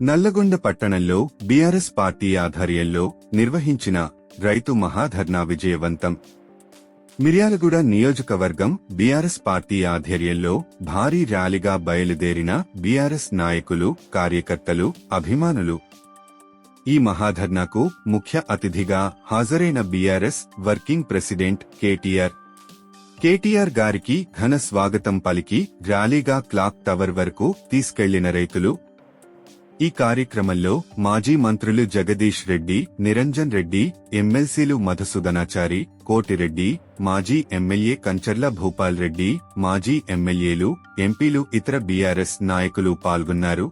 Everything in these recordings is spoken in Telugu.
నల్లగొండ పట్టణంలో బీఆర్ఎస్ పార్టీ ఆధ్వర్యంలో నిర్వహించిన రైతు మహాధర్నా విజయవంతం. మిర్యాలగూడ నియోజకవర్గం బీఆర్ఎస్ పార్టీ ఆధ్వర్యంలో భారీ ర్యాలీగా బయలుదేరిన బీఆర్ఎస్ నాయకులు కార్యకర్తలు అభిమానులు. ఈ మహాధర్నాకు ముఖ్య అతిథిగా హాజరైన BRS working president KTR. KTR గారికి ఘన స్వాగతం పలికి ర్యాలీగా క్లాక్ టవర్ వరకు తీసుకెళ్ళిన రైతులు ఈ కార్యక్రమంలో మాజీ మంత్రులు జగదీష్ రెడ్డి నిరంజన్ రెడ్డి ఎమ్మెల్సీలు మధుసూదనాచారి కోటిరెడ్డి మాజీ ఎమ్మెల్యే కంచర్ల భూపాల్ రెడ్డి మాజీ ఎమ్మెల్యేలు ఎంపీలు ఇతర బీఆర్ఎస్ నాయకులు పాల్గొన్నారు.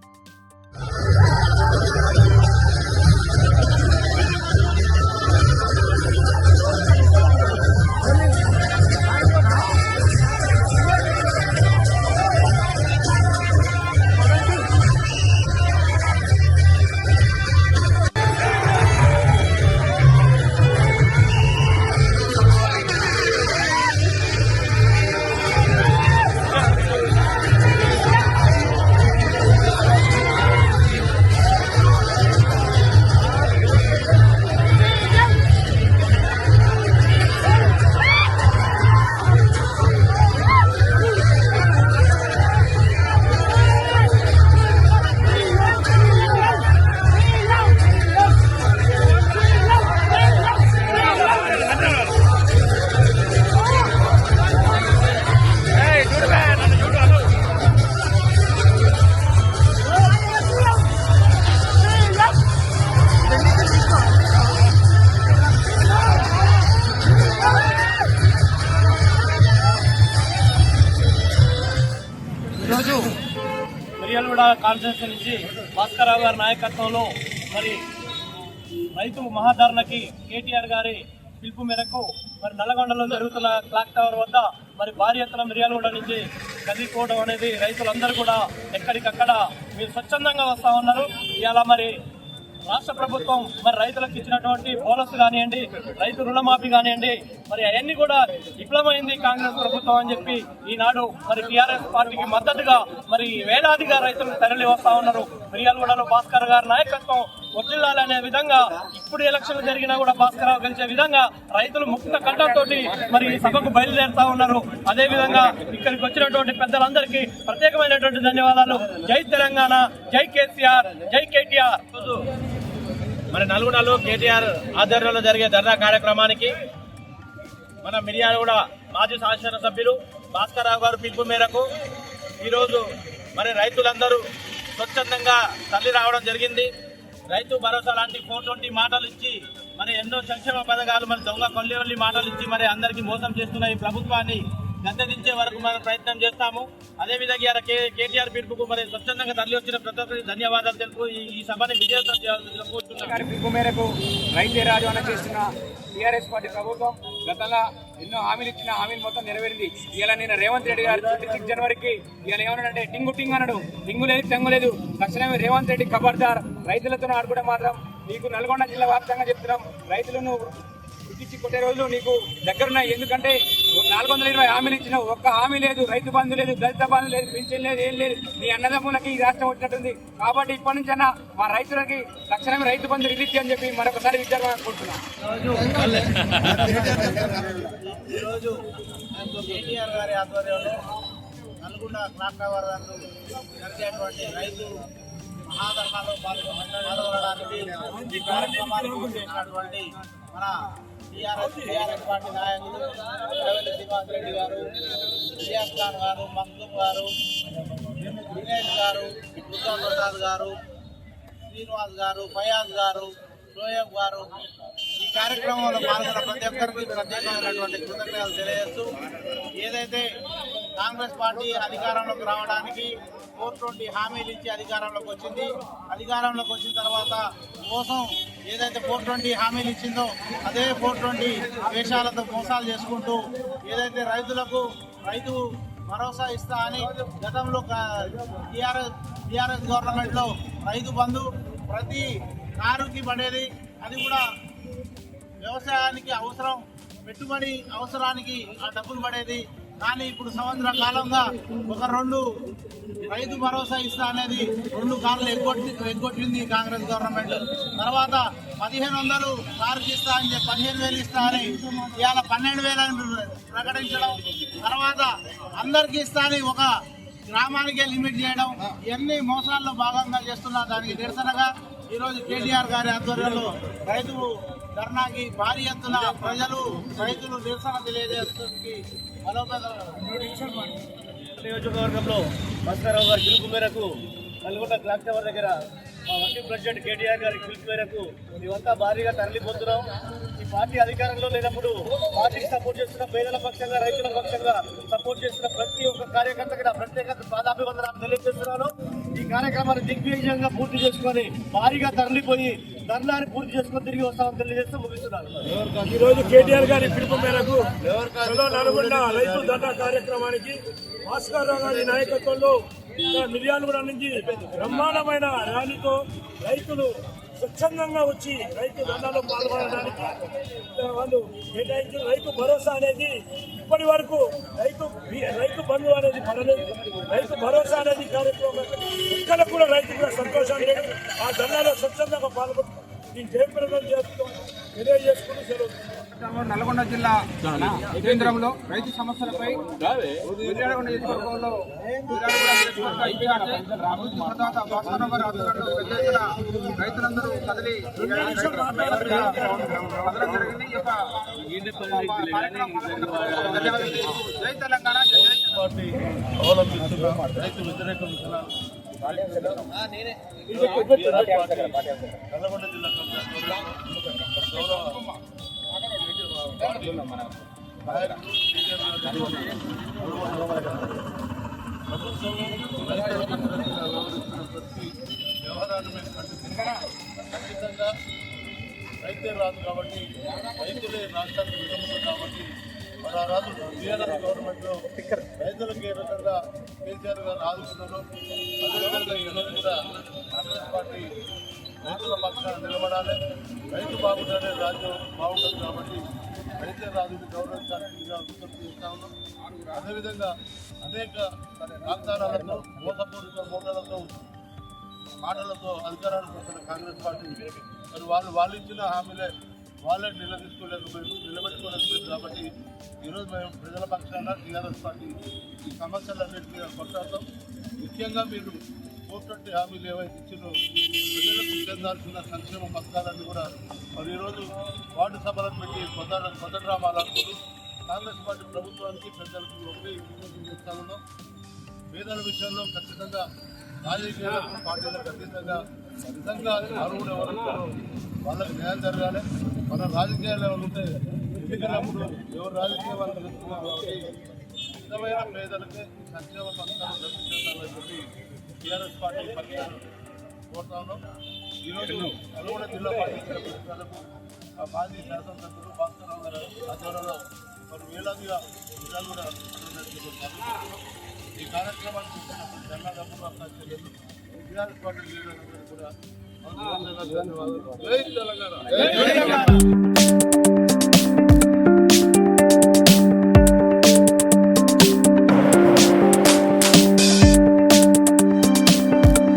ఈరోజు మిర్యాలగూడ కాన్ఫరెన్స్ నుంచి భాస్కరరావు గారి నాయకత్వంలో మరి రైతు మహాధరణకి కేటీఆర్ గారి పిలుపు మేరకు మరి నల్లగొండలో జరుగుతున్న క్లాక్ టవర్ వద్ద మరి భారీ ఎత్తున మిర్యాలగూడ నుంచి కదిలిపోవడం అనేది రైతులందరూ కూడా ఎక్కడికక్కడ మీరు స్వచ్ఛందంగా వస్తా ఉన్నారు. ఇలా మరి రాష్ట్ర ప్రభుత్వం మరి రైతులకు ఇచ్చినటువంటి బోనస్ కానివ్వండి రైతు రుణమాఫీ కానివ్వండి మరి అవన్నీ కూడా విఫలమైంది కాంగ్రెస్ ప్రభుత్వం అని చెప్పి ఈనాడు మరి టీఆర్ఎస్ పార్టీకి మద్దతుగా మరి వేలాదిగా రైతులు తరలి వస్తా ఉన్నారు. మిర్యాలగూడలో భాస్కర్ గారి నాయకత్వం వర్దిల్లాలనే విధంగా ఇప్పుడు ఎలక్షన్లు జరిగినా కూడా భాస్కర్ రావు గెలిచే విధంగా రైతులు ముక్త కంఠంతో మరి ఈ సభకు బయలుదేరుతా ఉన్నారు. అదే విధంగా ఇక్కడికి వచ్చినటువంటి పెద్దలందరికీ ప్రత్యేకమైనటువంటి ధన్యవాదాలు. జై తెలంగాణ జై కేసీఆర్ జై కేటీఆర్. మరి నల్గొండలో కేటీఆర్ ఆధ్వర్యంలో జరిగే ధర్నా కార్యక్రమానికి మన మిర్యాలగూడ మాజీ శాసనసభ్యులు భాస్కర్రావు గారు పిలుపు మేరకు ఈరోజు మరి రైతులందరూ స్వచ్ఛందంగా తల్లి రావడం జరిగింది. రైతు భరోసా లాంటి ఫోర్ మాటలు ఇచ్చి మరి ఎన్నో సంక్షేమ పథకాలు మరి దొంగ కొల్లి మాటలు ఇచ్చి మరి అందరికీ మోసం చేస్తున్న ఈ ప్రభుత్వాన్ని గద్దెదించే వరకు మనం ప్రయత్నం చేస్తాము. అదేవిధంగా ఇవాళ కే కేటీఆర్ పిలుపుకు మరి స్వచ్ఛందంగా తరలి వచ్చిన ప్రతి ఒక్కరికి ధన్యవాదాలు తెలుపు ఈ- సభని విజయవంతం చేయాలని పిలుపు మేరకు రైతే రాజవన చేస్తున్న టీఆర్ఎస్ పార్టీ ప్రభుత్వం గతంలో ఎన్నో హామీలు ఇచ్చిన హామీలు మొత్తం నెరవేరింది. ఇలా నేను రేవంత్ రెడ్డి గారు ట్వంటీ సిక్స్ జనవరికి ఇలా ఏమన్నాడంటే టింగు టింగ్ అన్నాడు. టింగు లేదు టంగు లేదు. తక్షణమే రేవంత్ రెడ్డి ఖబర్దార్ రైతులతో ఆడుకోవడం మాత్రం మీకు నల్గొండ జిల్లా వ్యాప్తంగా చెప్తున్నాం. రైతులను ఉద్దిచ్చి కొట్టే రోజులు నీకు దగ్గరున్నాయి. ఎందుకంటే నాలుగు వందల ఇరవై హామీలు ఇచ్చిన ఒక్క హామీ లేదు. రైతు బంధు లేదు దళిత బంధు లేదు పింఛన్ లేదు ఏం లేదు. నీ అన్నదమ్ములకి ఈ రాష్ట్రం వచ్చినట్టుంది. కాబట్టి ఇప్పటి నుంచి అన్న మా రైతులకి తక్షణమే రైతు బంధు రిలీజ్ చేయని చెప్పి మరొకసారి విచారణ అనుకుంటున్నాం ఈరోజు కేటీఆర్ గారి ఆధ్వర్యంలో నల్గొండ క్లాక్ టవర్ నందు జరిగేటువంటి రైతు మహాధర్నాలో పాల్గొనడానికి ఈ కార్యక్రమానికి చేసినటువంటి మన టీఆర్ఎస్ టీఆర్ఎస్ పార్టీ నాయకులు రవీంద్ర శ్రీనివాస్ రెడ్డి గారు ఇలియాస్ ఖాన్ గారు మక్దూమ్ గారు దినేష్ గారు ఉత్తమ్ ప్రసాద్ గారు శ్రీనివాస్ గారు ఫయాజ్ గారు షోయబ్ గారు. ఈ కార్యక్రమంలో పాల్గొన్న ప్రతి ఒక్కరికి ప్రత్యేకమైనటువంటి కృతజ్ఞతలు తెలియజేస్తూ ఏదైతే కాంగ్రెస్ పార్టీ అధికారంలోకి రావడానికి ఫోర్ ట్వంటీ హామీలు ఇచ్చి అధికారంలోకి వచ్చింది అధికారంలోకి వచ్చిన తర్వాత కోసం ఏదైతే ఫోర్ ట్వంటీ హామీలు ఇచ్చిందో అదే ఫోర్ ట్వంటీ వేషాలతో మోసాలు చేసుకుంటూ ఏదైతే రైతులకు రైతు భరోసా ఇస్తా అని గతంలో టీఆర్ఎస్ టీఆర్ఎస్ గవర్నమెంట్లో రైతు బంధు ప్రతి కారుకి పడేది. అది కూడా వ్యవసాయానికి అవసరం పెట్టుబడి అవసరానికి ఆ డబ్బులు పడేది. కానీ ఇప్పుడు సంవత్సర కాలంగా ఒక రెండు రైతు భరోసా ఇస్తా అనేది రెండు కార్లు ఎగ్గొట్టి ఎగ్గొట్టింది కాంగ్రెస్ గవర్నమెంట్. తర్వాత పదిహేను వందలు కారుకి ఇస్తా అని చెప్పి పదిహేను వేలు ఇస్తా అని ఇవాళ పన్నెండు వేలని ప్రకటించడం. తర్వాత అందరికీ ఇస్తా అని ఒక గ్రామానికే లిమిట్ చేయడం. ఇవన్నీ మోసాల్లో భాగంగా చేస్తున్న దానికి నిరసనగా ఈరోజు కేటీఆర్ గారి ఆధ్వర్యంలో రైతు ధర్నాకి భారీ ఎత్తున ప్రజలు రైతులు నిరసన తెలియజేస్తుంది నియోజకవర్గంలో భాస్కరరావు గారి పిలుపు మేరకు నల్గొండ క్లాక్ టవర్ దగ్గర మా వర్కింగ్ ప్రెసిడెంట్ కేటీఆర్ గారి పిలుపు మేరకు మేమంతా భారీగా తరలిపోతున్నాం. ఈ పార్టీ అధికారంలో లేనప్పుడు పార్టీకి సపోర్ట్ చేస్తున్న పేదల పక్షంగా రైతుల పక్షంగా సపోర్ట్ చేస్తున్న ప్రతి ఒక్క కార్యకర్తకి నా ప్రత్యేక పాదాభివందనాలు తెలియజేస్తున్నాను. ఈ కార్యక్రమాన్ని దిగ్విజయంగా పూర్తి చేసుకొని భారీగా తరలిపోయి ధర్నాన్ని పూర్తి చేసుకుని తిరిగి వస్తామని తెలియజేస్తూ ముగిస్తున్నాను. ఈ రోజు కేటీఆర్ గారి పిలుపు మేరకు నల్గొండ రైతు దండ కార్యక్రమానికి భాస్కర్ రావు గారి నాయకత్వంలో ఇక్కడ మిర్యాలగూడ నుంచి బ్రహ్మాండమైన ర్యాలీతో రైతులు స్వచ్ఛందంగా వచ్చి రైతు దండాలో పాల్గొనడానికి వాళ్ళు కేటాయించిన రైతు భరోసా అనేది ఇప్పటి వరకు రైతు రైతు బంధు అనేది పడలేదు. రైతు భరోసా అనేది కార్యక్రమం ఎక్కడ కూడా రైతు కూడా సంతోషం లేదు. ఆ దండాలో స్వచ్ఛందంగా పాల్గొంటున్నారు దీన్ని జయప్రదం చేస్తూ తెలియజేసుకుని సెలవు నల్గొండ జిల్లా కేంద్రంలో రైతు సమస్యలపై నియోజకవర్గంలో రైతులందరూ కదిలి కదలడం జరిగింది ఈ యొక్క కార్యక్రమం ధన్యవాదాలు. జై తెలంగాణ రైతు వ్యతిరేక విధానాలు జిల్లా వ్యవహారాన్ని మేము ఖచ్చితంగా రైతే రాదు కాబట్టి రైతులే రాష్ట్రానికి విధములు కాబట్టి ఆ రాజు టీఆర్ఎస్ గవర్నమెంట్లో రైతులకు ఏ రకంగా కేసీఆర్ గారు ఆదుకున్నారు అదేవిధంగా ఈరోజు కూడా కాంగ్రెస్ పార్టీ రైతుల పక్షాన నిలబడాలి. రైతు బాగుంటేనే రాజ్యం బాగుంటుంది కాబట్టి రైతే రాజుని గౌరవించాలని ఇలా విజ్ఞప్తి చేస్తా ఉన్నాం. అదేవిధంగా అనేక వాగ్దానాలతో మోసపూరిత మోటాలతో మాటలతో అధికారానికి వస్తున్న కాంగ్రెస్ పార్టీ. మరి వాళ్ళు వాళ్ళు ఇచ్చిన హామీలే వాళ్ళే నిలదీసుకోలేకపోయింది నిలబెట్టుకోలేకపోయింది కాబట్టి ఈరోజు మేము ప్రజల పక్షాన టీఆర్ఎస్ పార్టీ ఈ సమస్యలన్నింటి మీద కొట్టాడతాం ముఖ్యంగా మీరు కోర్టు హామీలు ఏవైతే ఇచ్చినో ప్రజలకు చెందాల్సిన సంక్షేమ పథకాలన్నీ కూడా మరి ఈరోజు వార్డు సభలను పెట్టి కొత్త కొత్త డ్రామాలు కాంగ్రెస్ పార్టీ ప్రభుత్వానికి ప్రజలకు ఒకటి విజ్ఞప్తి పేదల విషయంలో ఖచ్చితంగా రాజకీయ పార్టీలకు ఖచ్చితంగా నిజంగా అరువులు ఎవరు వాళ్ళకి న్యాయం జరగాలి. మన రాజకీయాలు ఎవరు ఉంటే ఎన్నికలప్పుడు ఎవరు రాజకీయ వాళ్ళు తెలుస్తున్నారు నిజమైన పేదలకి సంక్షేమ పథకాలు లభించాలని చెప్పి టీఆర్ఎస్ పార్టీ పక్షాలు కోరుతా ఉన్నాం ఈరోజు నల్గొండ జిల్లా పార్టీ ప్రజలకు ఆ మాజీ శాసనసభ్యులు భాస్కరరావు గారు ఆధ్వర్యంలో మరి వేలాదిగా జిల్లాలు కూడా ఈ కార్యక్రమాన్ని చూస్తున్నప్పుడు జనాలకు అభివృద్ధి టీఆర్ఎస్ పార్టీ లీడర్లందరూ కూడా ధన్యవాదాలు. జై తెలంగాణ.